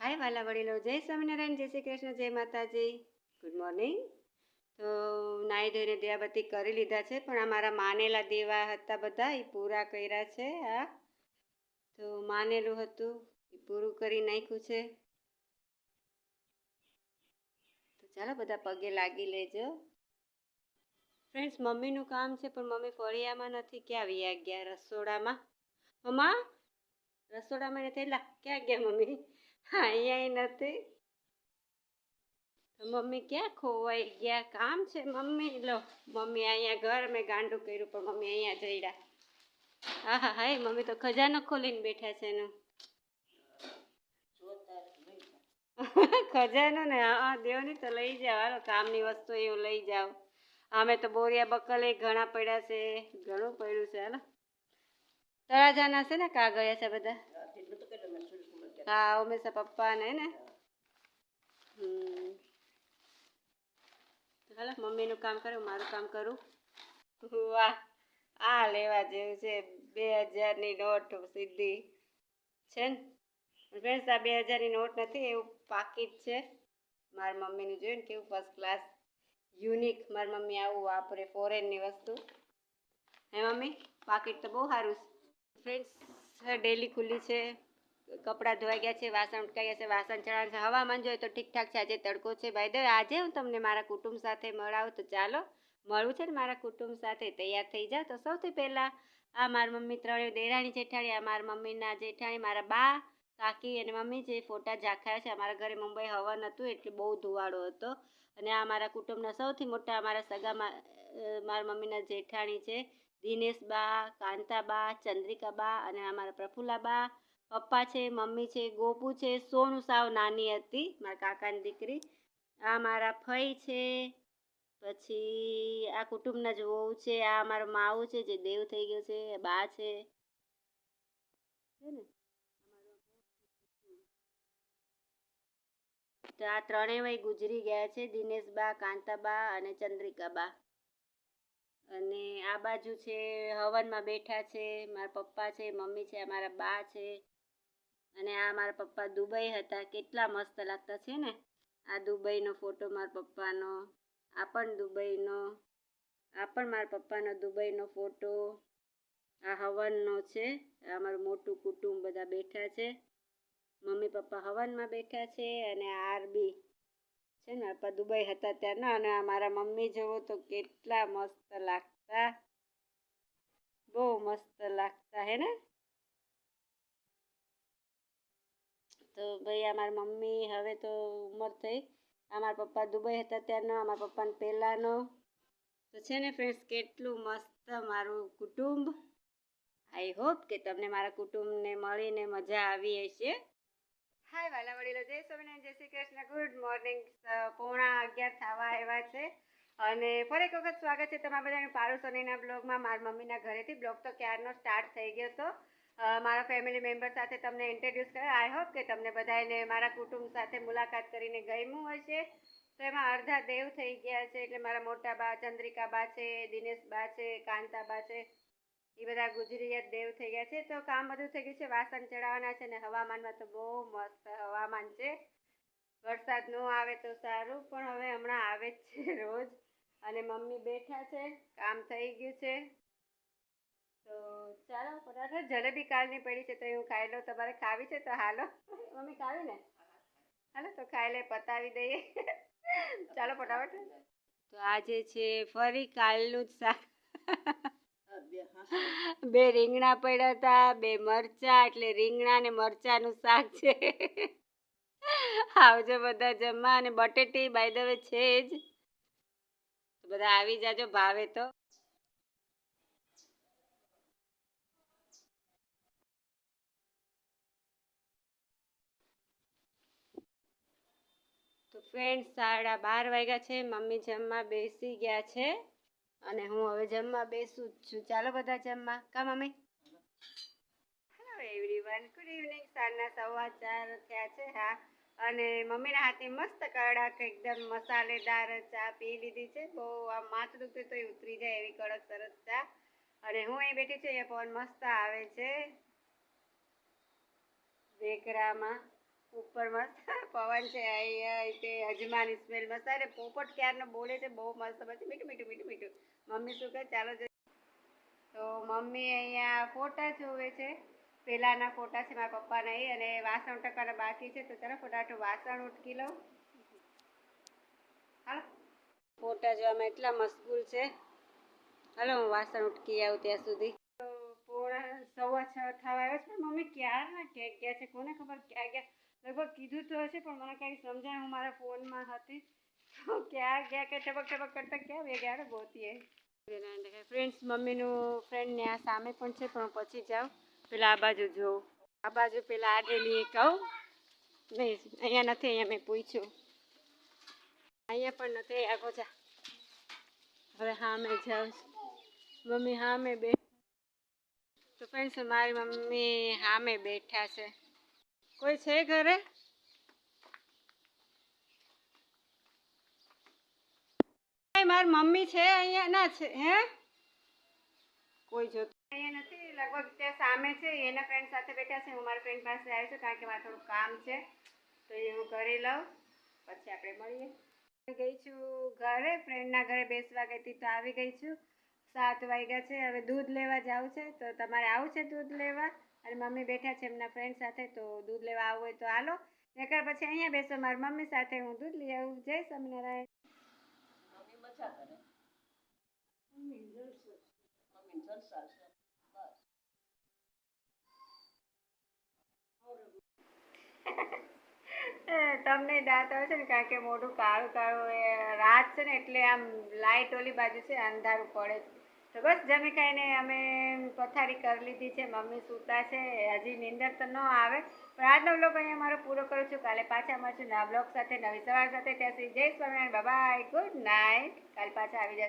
હાય વાલા વડીલો, જય સ્વામિનારાયણ, જય શ્રી કૃષ્ણ, જય માતાજી. ગુડ મોર્નિંગ તો નાહી ધોઈને દિયાબત્તી કરી લીધા છે, પણ આ મારા માનેલા દેવા હતા બધા એ પૂરા કર્યા છે આ તો માનેલું હતું એ પૂરું કરી નાખ્યું છે. તો ચાલો બધા પગે લાગી લેજો. ફ્રેન્ડ્સ મમ્મીનું કામ છે, પણ મમ્મી ફળિયામાં નથી, ક્યાં વ્યા ગયા રસોડામાં? મમ્મા, રસોડામાં નથી લા ક્યાં ગયા મમ્મી? અહીંયા નથી. મમ્મી ક્યાં ખોવાઈ ગયા? કામ છે મમ્મી? લો, મમ્મી અહીંયા ઘર મેં ગાંડું કર્યું, પણ મમ્મી અહીંયા જઈડા હા હા હાય, મમ્મી તો ખજાનો ખોલીને બેઠા છે એનો. ખજાનો ને, હા દેવની તો લઈ જાઓ. હાલો, કામની વસ્તુ એવું લઈ જાઓ અમે તો બોરિયા બકલે ઘણા પડ્યા છે, ઘણું પડ્યું છે, હાલો. તળાજાના છે ને કાગળિયા છે બધા? હા ઉમેશા પપ્પાને ને હાલો મમ્મીનું કામ કરું મારું કામ કરું વાહ આ લેવા જેવું છે બે હજારની નોટ સીધી છે ને ફ્રેન્ડ્સ આ બે હજારની નોટ નથી એવું પાકીટ છે મારા મમ્મીનું જોયું ને કેવું ફર્સ્ટ ક્લાસ યુનિક મારી મમ્મી આવું વાપરે ફોરેનની વસ્તુ હે મમ્મી પાકીટ તો બહુ સારું છે ફ્રેન્ડ્સ ડેલી ખુલ્લી છે કપડાં ધોવાઈ ગયા છે, વાસણ ઉટકાઈ ગયા છે, વાસણ ચડાવે છે. હવામાન જોઈએ તો ઠીકઠાક છે. આજે તડકો છે. ભાઈ દે આજે હું તમને મારા કુટુંબ સાથે મળાવું. તો ચાલો, મળવું છે ને મારા કુટુંબ સાથે? તૈયાર થઈ જાઓ. તો સૌથી પહેલાં આ મારી મમ્મી ત્રણેય, દેરાણી જેઠાણી, આ મારા મમ્મીના જેઠાણી, મારા બા, કાકી અને મમ્મી જે ફોટા ઝાંખાયા છે. અમારા ઘરે મુંબઈ હવન હતું એટલે બહુ ધુવાડો હતો. અને આ મારા કુટુંબના સૌથી મોટા અમારા સગામાં મારા મમ્મીના જેઠાણી છે. દિનેશ બા કાંતા બા ચંદ્રિકા બા અને અમારા પ્રફુલ્લા બા પપ્પા છે, મમ્મી છે, ગોપુ છે, સોનું સાવ નાની હતી, મારા કાકાની દીકરી. આ મારા ફઈ છે, પછી આ કુટુંબના જ વહુ છે, આ મારો માવું છે, જે દેવ થઈ ગયો છે બા છે. ને? તો આ ત્રણેય વય ગુજરી ગયા છે, દિનેશબા, કાંતાબા અને ચંદ્રિકાબા. અને આ બાજુ છે, હવનમાં બેઠા છે, મારા પપ્પા છે, મમ્મી છે મારા બા છે. અને આ મારા પપ્પા દુબઈ હતા. કેટલા મસ્ત લાગતા છે ને? આ દુબઈનો ફોટો મારા પપ્પાનો, આ પણ દુબઈનો, આ પણ મારા પપ્પાનો દુબઈનો ફોટો આ હવનનો છે. અમારું મોટું કુટુંબ બધા બેઠા છે. મમ્મી પપ્પા હવનમાં બેઠા છે અને આરબી છે ને, પપ્પા દુબઈ હતા ત્યારના અને આ મારા મમ્મી જુઓ તો કેટલા મસ્ત લાગતા. બહુ મસ્ત લાગતા, હે ને? તો ભાઈ અમારા મમ્મી હવે તો ઉંમર થઈ. અમારા પપ્પા દુબઈ હતા ત્યારનો અમારા પપ્પાને પહેલાંનો. તો છે ને ફ્રેન્ડ્સ કેટલું મસ્ત મારું કુટુંબ. આઈ હોપ કે તમને મારા કુટુંબને મળીને મજા આવી હશે. હાય વાલા વડીલો. જય સ્વામિનારાયણ, જય શ્રી કૃષ્ણ. ગુડ મોર્નિંગ પોણા અગિયાર થવા આવ્યા છે. અને ફરી એક વખત સ્વાગત છે તમારા બધાને પારો સોનીના બ્લોગમાં મારા મમ્મીના ઘરેથી બ્લોગ તો ક્યારનો સ્ટાર્ટ થઈ ગયો હતો મારા ફેમિલી મેમ્બર સાથે તમને ઇન્ટ્રોડ્યુસ કર્યા. આઈ હોપ કે તમને બધાને મારા કુટુંબ સાથે મુલાકાત કરીને ગમ્યું હશે. તો એમાં અડધા દેવ થઈ ગયા છે, એટલે મારા મોટા બા, ચંદ્રિકા બા છે, દિનેશ બા છે, કાંતા બા છે, એ બધા ગુજરીયત દેવ થઈ ગયા છે. તો કામ બધું થઈ ગયું છે, વાસણ ચડાવવાના છે ને હવામાનમાં તો બહુ મસ્ત હવામાન છે. વરસાદ ન આવે તો સારું, પણ હવે હમણાં આવે જ છે રોજ. અને મમ્મી બેઠા છે, કામ થઈ ગયું છે. તો ચાલો ફટાફટ જલેબી કાલની પડી છે તો હું ખાઈ લઉં તમારે ખાવી છે તો હાલો. મમ્મી ખાવી ને? હાલો, તો ખાઈ લે, પતાવી દઈએ. ચાલો, ફટાફટ. તો આજે છે ફરી કાલનું જ શાક. બે રીંગણા પડ્યા હતા, બે મરચા, એટલે રીંગણા ને મરચાનું શાક છે. આવજો બધા જમવા, અને બટેટી બાય ધ છે જ. બધા આવી જાજો ભાવે તો. ફ્રેન્ડ સાડા બાર વાગ્યા છે, મમ્મી જમવા બેસી ગયા છે અને હું હવે જમવા બેસું જ છું. ચાલો બધા જમવા. કા mummy? Hello everyone good evening સાંજના સવા ચાર થયા છે, હા. અને મમ્મીના હાથે મસ્ત કડક, એકદમ મસાલેદાર ચા પી લીધી છે. બહુ આમ માથું દુખતું તો ઉતરી જાય એવી કડક સરસ ચા. અને હું અહીં બેઠી છું એ પવન મસ્ત આવે છે. વેકરામાં. ઉપર મસ્ત પવન છે તે અજમાની સ્મેલ મસ્ત. અરે, પોપટ ક્યારનો બોલે છે, બહુ મસ્ત, પછી મીઠું મીઠું મીઠું મીઠું. મમ્મી શું કહે? ચાલો તો મમ્મી અહીંયા ફોટા જોવે છે. પહેલાંના ફોટા છે મારા પપ્પાના એ, અને વાસણ ટકાના બાકી છે. તો ચાલો ફટાફટ વાસણ ઉટકી લઉં. હાલો. ફોટા જોવામાં એટલા મશગુલ છે. હાલો, હું વાસણ ઉટકી આવું ત્યાં સુધી. પોણા સવા છ થવા આવ્યો છે. પણ મમ્મી ક્યારના ક્યાં ગયા છે? કોને ખબર ક્યાં ગયા? લગભગ કીધું તો હશે, પણ મને કંઈ સમજાય હું મારા ફોનમાં હતી. તો ક્યાં ગયા કે ટપક ટપક કરતા ક્યાં બે ગયા ગોતીએ. ફ્રેન્ડ્સ મમ્મીનું ફ્રેન્ડ ને આ સામે પણ છે, પણ પછી જાઉં પેલા આ બાજુ જોઉં આ બાજુ પેલા આડેલી કહું નહીં, અહીંયા નથી, અહીંયા મેં પૂછ્યું. અહીંયા પણ નથી આગો જા. હવે હા મેં જાઉં મમ્મી હા મેં બે તો ફ્રેન્ડ્સ મારી મમ્મી હા મેં બેઠા છે. કોઈ છે ઘરે? મારી મમ્મી છે અહીંયા? ના છે, હે? કોઈ જોતું અહીંયા નથી, લગભગ ત્યાં સામે છે. એના ફ્રેન્ડ સાથે બેઠા છે. હું મારા ફ્રેન્ડ પાસે આવ્યો છું કારણ કે મારે થોડું કામ છે. તો એ હું કરી લઉં. પછી આપણે મળીએ. ગઈ છું ઘરે. ફ્રેન્ડના ઘરે બેસવા ગઈ તો આવી ગઈ છું. સાત વાગ્યા છે. હવે દૂધ લેવા જાવું છે. તો તમારે આવું છે દૂધ લેવા? અને મમ્મી બેઠા છે એમના ફ્રેન્ડ સાથે તો દૂધ લેવા આવવું હોય તો હાલો. નકર પછી અહીંયા બેસો મારી મમ્મી સાથે હું દૂધ લઈ આવું. જય સ્વામિનારાયણ. મમ્મી મજા કરે? મમ્મી જલસા. છે? બસ. એ, તમને દાંત આવે છે ને કારણ કે મોઢું કાળું કાળું એ રાત છે ને એટલે આમ લાઇટ ઓલી બાજુ છે અંધારું પડે છે તો બસ જમી કહીને અમે પથારી કરી લીધી છે. મમ્મી સૂતા છે. હજી નીંદર તો ન આવે. પણ આજનો બ્લોગ અહીંયા મારો પૂરો કરું છું. કાલે પાછા મળશું નવા બ્લોગ સાથે, નવી સવાર સાથે. ત્યાં સુધી જય સ્વામિનારાયણ. બાય ગુડ નાઇટ કાલે પાછા આવી જશે